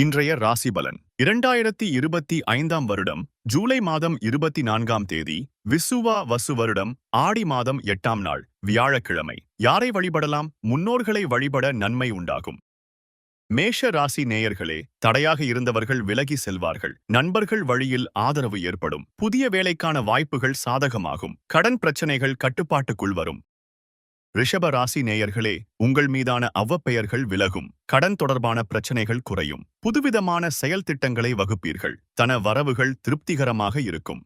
இன்றைய ராசி பலன் இரண்டாயிரத்தி இருபத்தி ஐந்தாம் வருடம் ஜூலை மாதம் இருபத்தி நான்காம் தேதி விசுவா வசு வருடம் ஆடி மாதம் எட்டாம் நாள் வியாழக்கிழமை. யாரை வழிபடலாம்? முன்னோர்களை வழிபட நன்மை உண்டாகும். மேஷ ராசி நேயர்களே தடையாக இருந்தவர்கள் விலகி செல்வார்கள். நண்பர்கள் வழியில் ஆதரவு ஏற்படும். புதிய வேலைக்கான வாய்ப்புகள் சாதகமாகும். கடன் பிரச்சனைகள் கட்டுப்பாட்டுக்குள் வரும். ரிஷப ராசி நேயர்களே உங்கள் மீதான அவ்வப்பெயர்கள் விலகும். கடன் தொடர்பான பிரச்சனைகள் குறையும். புதுவிதமான செயல் திட்டங்களை வகுப்பீர்கள். தன வரவுகள் திருப்திகரமாக இருக்கும்.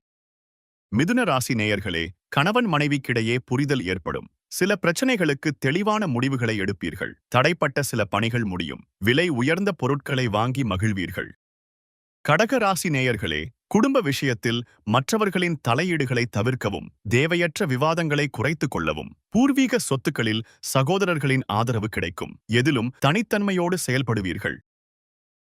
மிதுன ராசி நேயர்களே கணவன் மனைவிக்கிடையே புரிதல் ஏற்படும். சில பிரச்சனைகளுக்கு தெளிவான முடிவுகளை எடுப்பீர்கள். தடைப்பட்ட சில பணிகள் முடியும். விலை உயர்ந்த பொருட்களை வாங்கி மகிழ்வீர்கள். கடகராசி நேயர்களே குடும்ப விஷயத்தில் மற்றவர்களின் தலையீடுகளை தவிர்க்கவும் தேவையற்ற விவாதங்களை குறைத்துக் கொள்ளவும் பூர்வீக சொத்துக்களில் சகோதரர்களின் ஆதரவு கிடைக்கும் எதிலும் தனித்தன்மையோடு செயல்படுவீர்கள்.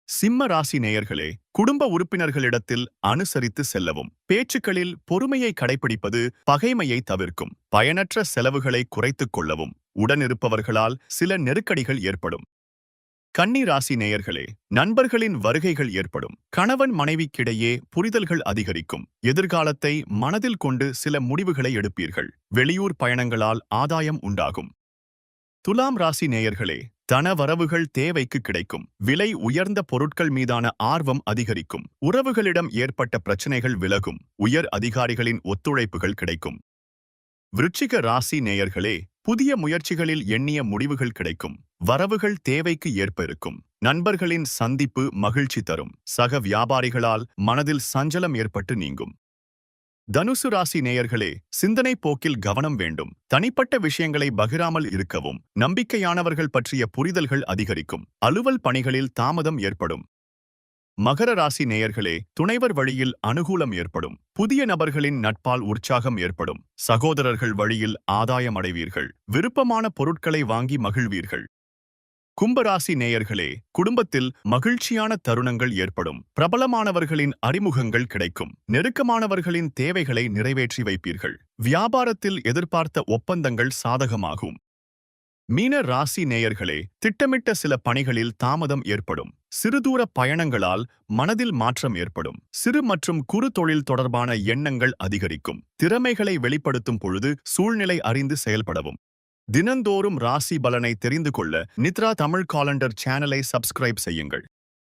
சிம்ம ராசி நேயர்களே குடும்ப உறுப்பினர்களிடத்தில் அனுசரித்து செல்லவும் பேச்சுக்களில் பொறுமையை கடைபிடிப்பது பகைமையை தவிர்க்கும் பயனற்ற செலவுகளை குறைத்துக் கொள்ளவும் உடனிருப்பவர்களால் சில நெருக்கடிகள் ஏற்படும். கன்னி ராசி நேயர்களே நண்பர்களின் வருகைகள் ஏற்படும். கணவன் மனைவிக்கிடையே புரிதல்கள் அதிகரிக்கும். எதிர்காலத்தை மனதில் கொண்டு சில முடிவுகளை எடுப்பீர்கள். வெளியூர் பயணங்களால் ஆதாயம் உண்டாகும். துலாம் ராசி நேயர்களே தன வரவுகள் தேவைக்கு கிடைக்கும். விலை உயர்ந்த பொருட்கள் மீதான ஆர்வம் அதிகரிக்கும். உறவுகளிடம் ஏற்பட்ட பிரச்சனைகள் விலகும். உயர் அதிகாரிகளின் ஒத்துழைப்புகள் கிடைக்கும். விருச்சிக ராசி நேயர்களே புதிய முயற்சிகளில் எண்ணிய முடிவுகள் கிடைக்கும். வரவுகள் தேவைக்கு ஏற்ப இருக்கும். நண்பர்களின் சந்திப்பு மகிழ்ச்சி தரும். சக வியாபாரிகளால் மனதில் சஞ்சலம் ஏற்பட்டு நீங்கும். தனுசு ராசி நேயர்களே சிந்தனை போக்கில் கவனம் வேண்டும். தனிப்பட்ட விஷயங்களை பகிராமல் இருக்கவும் நம்பிக்கையானவர்கள் பற்றிய புரிதல்கள் அதிகரிக்கும். அலுவல் பணிகளில் தாமதம் ஏற்படும். மகர ராசி நேயர்களே துணைவர் வழியில் அனுகூலம் ஏற்படும். புதிய நபர்களின் நட்பால் உற்சாகம் ஏற்படும். சகோதரர்கள் வழியில் ஆதாயம் அடைவீர்கள். விருப்பமான பொருட்களை வாங்கி மகிழ்வீர்கள். கும்பராசி நேயர்களே குடும்பத்தில் மகிழ்ச்சியான தருணங்கள் ஏற்படும். பிரபலமானவர்களின் அறிமுகங்கள் கிடைக்கும். நெருக்கமானவர்களின் தேவைகளை நிறைவேற்றி வைப்பீர்கள். வியாபாரத்தில் எதிர்பார்த்த ஒப்பந்தங்கள் சாதகமாகும். மீன ராசி நேயர்களே திட்டமிட்ட சில பணிகளில் தாமதம் ஏற்படும். சிறுதூர பயணங்களால் மனதில் மாற்றம் ஏற்படும். சிறு மற்றும் குறு தொழில் தொடர்பான எண்ணங்கள் அதிகரிக்கும். திறமைகளை வெளிப்படுத்தும் பொழுது சூழ்நிலை அறிந்து செயல்படவும். தினந்தோறும் ராசி பலனை தெரிந்து கொள்ள நித்ரா தமிழ் காலண்டர் சேனலை சப்ஸ்கிரைப் செய்யுங்கள்.